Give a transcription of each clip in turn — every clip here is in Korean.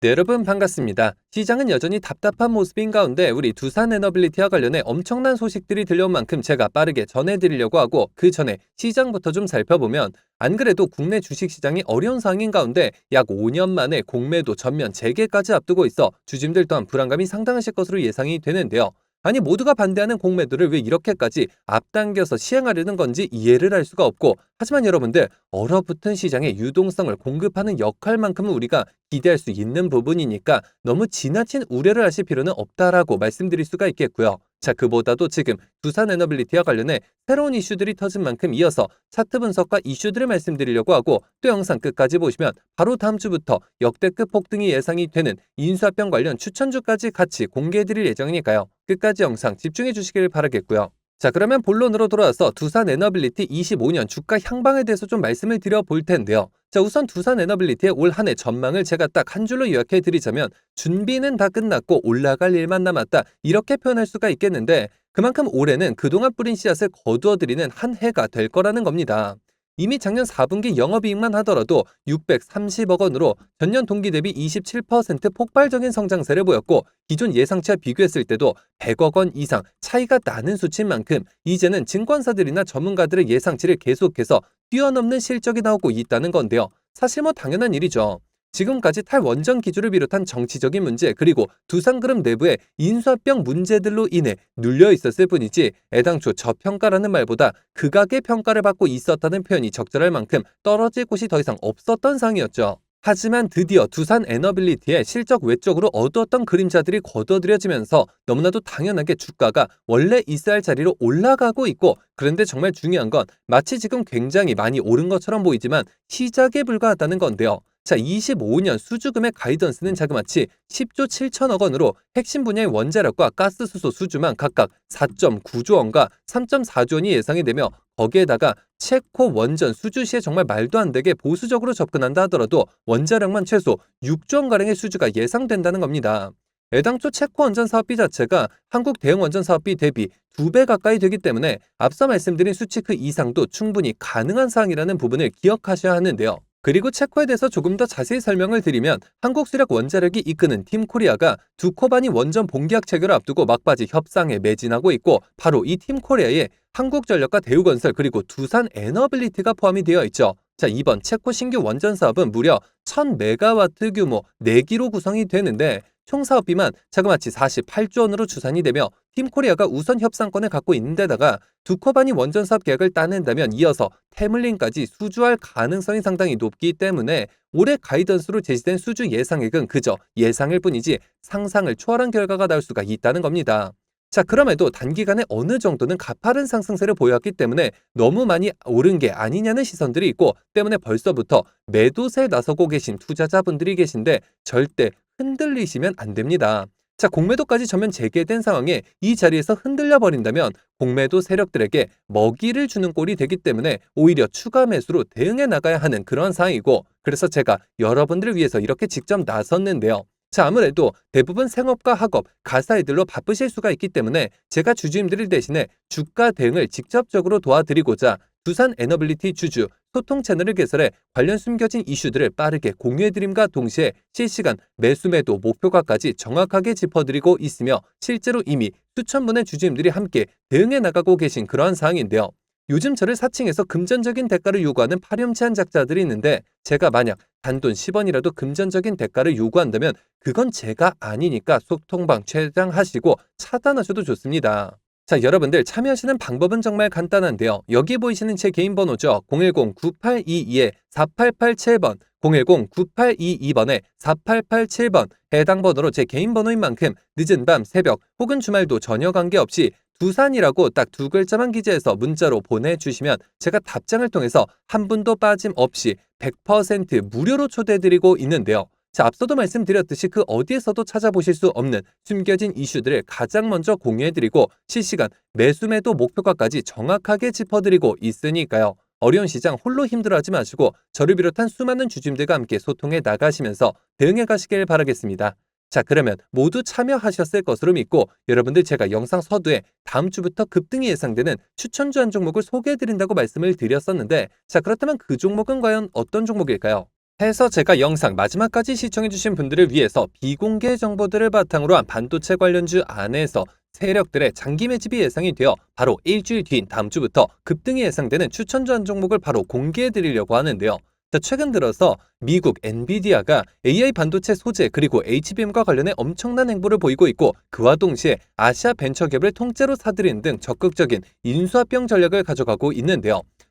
네, 여러분 반갑습니다. 시장은 여전히 답답한 모습인 가운데 우리 두산 에너빌리티와 관련해 엄청난 소식들이 들려온 만큼 제가 빠르게 전해드리려고 하고 그 전에 시장부터 좀 살펴보면 안 그래도 국내 주식시장이 어려운 상황인 가운데 약 5년 만에 공매도 전면 재개까지 앞두고 있어 주주들 또한 불안감이 상당하실 것으로 예상이 되는데요. 아니 모두가 반대하는 공매도를 왜 이렇게까지 앞당겨서 시행하려는 건지 이해를 할 수가 없고 하지만 여러분들 얼어붙은 시장의 유동성을 공급하는 역할만큼은 우리가 기대할 수 있는 부분이니까 너무 지나친 우려를 하실 필요는 없다라고 말씀드릴 수가 있겠고요. 자, 그보다도 지금 두산 에너빌리티와 관련해 새로운 이슈들이 터진 만큼 이어서 차트 분석과 이슈들을 말씀드리려고 하고 또 영상 끝까지 보시면 바로 다음 주부터 역대급 폭등이 예상이 되는 인수합병 관련 추천주까지 같이 공개해드릴 예정이니까요. 끝까지 영상 집중해 주시길 바라겠고요. 자, 그러면 본론으로 돌아와서 두산 에너빌리티 25년 주가 향방에 대해서 좀 말씀을 드려 볼 텐데요. 자, 우선 두산 에너빌리티의 올 한 해 전망을 제가 딱 한 줄로 요약해 드리자면 준비는 다 끝났고 올라갈 일만 남았다. 이렇게 표현할 수가 있겠는데 그만큼 올해는 그동안 뿌린 씨앗을 거두어 드리는 한 해가 될 거라는 겁니다. 이미 작년 4분기 영업이익만 하더라도 630억 원으로 전년 동기 대비 27% 폭발적인 성장세를 보였고 기존 예상치와 비교했을 때도 100억 원 이상 차이가 나는 수치인 만큼 이제는 증권사들이나 전문가들의 예상치를 계속해서 뛰어넘는 실적이 나오고 있다는 건데요. 사실 뭐 당연한 일이죠. 지금까지 탈원전 기조를 비롯한 정치적인 문제 그리고 두산그룹 내부의 인수합병 문제들로 인해 눌려 있었을 뿐이지 애당초 저평가라는 말보다 극악의 평가를 받고 있었다는 표현이 적절할 만큼 떨어질 곳이 더 이상 없었던 상이었죠. 하지만 드디어 두산 에너빌리티의 실적 외적으로 어두웠던 그림자들이 거둬들여지면서 너무나도 당연하게 주가가 원래 있어야 할 자리로 올라가고 있고 그런데 정말 중요한 건 마치 지금 굉장히 많이 오른 것처럼 보이지만 시작에 불과하다는 건데요. 자, 25년 수주금의 가이던스는 자그마치 10조 7천억 원으로 핵심 분야의 원자력과 가스수소 수주만 각각 4.9조 원과 3.4조 원이 예상이 되며 거기에다가 체코 원전 수주 시에 정말 말도 안 되게 보수적으로 접근한다 하더라도 원자력만 최소 6조 원가량의 수주가 예상된다는 겁니다. 애당초 체코 원전 사업비 자체가 한국 대형 원전 사업비 대비 두 배 가까이 되기 때문에 앞서 말씀드린 수치 그 이상도 충분히 가능한 사항이라는 부분을 기억하셔야 하는데요. 그리고 체코에 대해서 조금 더 자세히 설명을 드리면 한국 수력 원자력이 이끄는 팀 코리아가 두 코바니 원전 본계약 체결을 앞두고 막바지 협상에 매진하고 있고 바로 이 팀 코리아에 한국전력과 대우건설 그리고 두산 에너빌리티가 포함이 되어 있죠. 자, 이번 체코 신규 원전 사업은 무려 1000메가와트 규모 4기로 구성이 되는데 총 사업비만 자그마치 48조 원으로 추산이 되며 팀코리아가 우선 협상권을 갖고 있는 데다가 두커바니 원전 사업 계약을 따낸다면 이어서 태물린까지 수주할 가능성이 상당히 높기 때문에 올해 가이던스로 제시된 수주 예상액은 그저 예상일 뿐이지 상상을 초월한 결과가 나올 수가 있다는 겁니다. 자, 그럼에도 단기간에 어느 정도는 가파른 상승세를 보였기 때문에 너무 많이 오른 게 아니냐는 시선들이 있고 때문에 벌써부터 매도세에 나서고 계신 투자자분들이 계신데 절대 흔들리시면 안 됩니다. 자, 공매도까지 전면 재개된 상황에 이 자리에서 흔들려 버린다면 공매도 세력들에게 먹이를 주는 꼴이 되기 때문에 오히려 추가 매수로 대응해 나가야 하는 그런 상황이고 그래서 제가 여러분들을 위해서 이렇게 직접 나섰는데요. 자, 아무래도 대부분 생업과 학업, 가사이들로 바쁘실 수가 있기 때문에 제가 주주님들을 대신해 주가 대응을 직접적으로 도와드리고자 두산 에너빌리티 주주 소통 채널을 개설해 관련 숨겨진 이슈들을 빠르게 공유해드림과 동시에 실시간 매수 매도 목표가까지 정확하게 짚어드리고 있으며 실제로 이미 수천 분의 주주님들이 함께 대응해 나가고 계신 그러한 상황인데요. 요즘 저를 사칭해서 금전적인 대가를 요구하는 파렴치한 작자들이 있는데 제가 만약 단돈 10원이라도 금전적인 대가를 요구한다면 그건 제가 아니니까 소통방 최장하시고 차단하셔도 좋습니다. 자, 여러분들 참여하시는 방법은 정말 간단한데요. 여기 보이시는 제 개인 번호죠. 010-9822-4887번, 010-9822번에 4887번 해당 번호로 제 개인 번호인 만큼 늦은 밤, 새벽 혹은 주말도 전혀 관계없이 두산이라고 딱 두 글자만 기재해서 문자로 보내주시면 제가 답장을 통해서 한 분도 빠짐없이 100% 무료로 초대해드리고 있는데요. 자, 앞서도 말씀드렸듯이 그 어디에서도 찾아보실 수 없는 숨겨진 이슈들을 가장 먼저 공유해드리고 실시간 매수매도 목표가까지 정확하게 짚어드리고 있으니까요. 어려운 시장 홀로 힘들어하지 마시고 저를 비롯한 수많은 주주님들과 함께 소통해 나가시면서 대응해 가시길 바라겠습니다. 자, 그러면 모두 참여하셨을 것으로 믿고 여러분들 제가 영상 서두에 다음 주부터 급등이 예상되는 추천주 한 종목을 소개해 드린다고 말씀을 드렸었는데 자, 그렇다면 그 종목은 과연 어떤 종목일까요? 해서 제가 영상 마지막까지 시청해주신 분들을 위해서 비공개 정보들을 바탕으로 한 반도체 관련주 안에서 세력들의 장기 매집이 예상이 되어 바로 일주일 뒤인 다음 주부터 급등이 예상되는 추천주 한 종목을 바로 공개해 드리려고 하는데요. 자, 최근 들어서 미국 엔비디아가 AI 반도체 소재 그리고 HBM과 관련해 엄청난 행보를 보이고 있고 그와 동시에 아시아 벤처기업을 통째로 사들이는 등 적극적인 인수합병 전략을 가져가고 있는데요.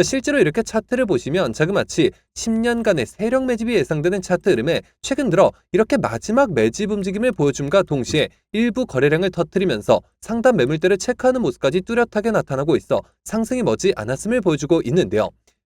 자, 실제로 이렇게 차트를 보시면 자그마치 10년간의 세력 매집이 예상되는 차트 흐름에 최근 들어 이렇게 마지막 매집 움직임을 보여줌과 동시에 일부 거래량을 터뜨리면서 상단 매물대를 체크하는 모습까지 뚜렷하게 나타나고 있어 상승이 머지 않았음을 보여주고 있는데요.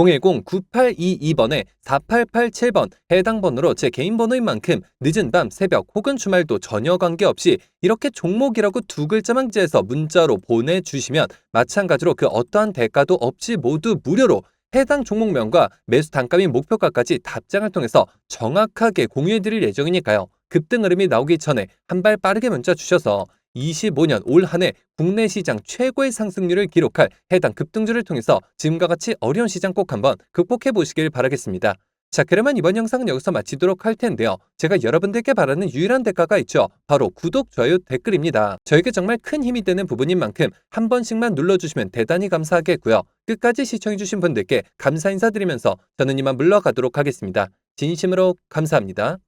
010-9822번에 4887번 해당 번호로 제 개인 번호인 만큼 늦은 밤, 새벽 혹은 주말도 전혀 관계없이 이렇게 종목이라고 두 글자만 지어서 문자로 보내주시면 마찬가지로 그 어떠한 대가도 없이 모두 무료로 해당 종목명과 매수 단가 및 목표가까지 답장을 통해서 정확하게 공유해드릴 예정이니까요. 급등 흐름이 나오기 전에 한 발 빠르게 문자 주셔서 25년 올 한 해 국내 시장 최고의 상승률을 기록할 해당 급등주를 통해서 지금과 같이 어려운 시장 꼭 한번 극복해 보시길 바라겠습니다. 자, 그러면 이번 영상은 여기서 마치도록 할 텐데요. 제가 여러분들께 바라는 유일한 대가가 있죠. 바로 구독, 좋아요, 댓글입니다. 저에게 정말 큰 힘이 되는 부분인 만큼 한 번씩만 눌러주시면 대단히 감사하겠고요. 끝까지 시청해주신 분들께 감사 인사드리면서 저는 이만 물러가도록 하겠습니다. 진심으로 감사합니다.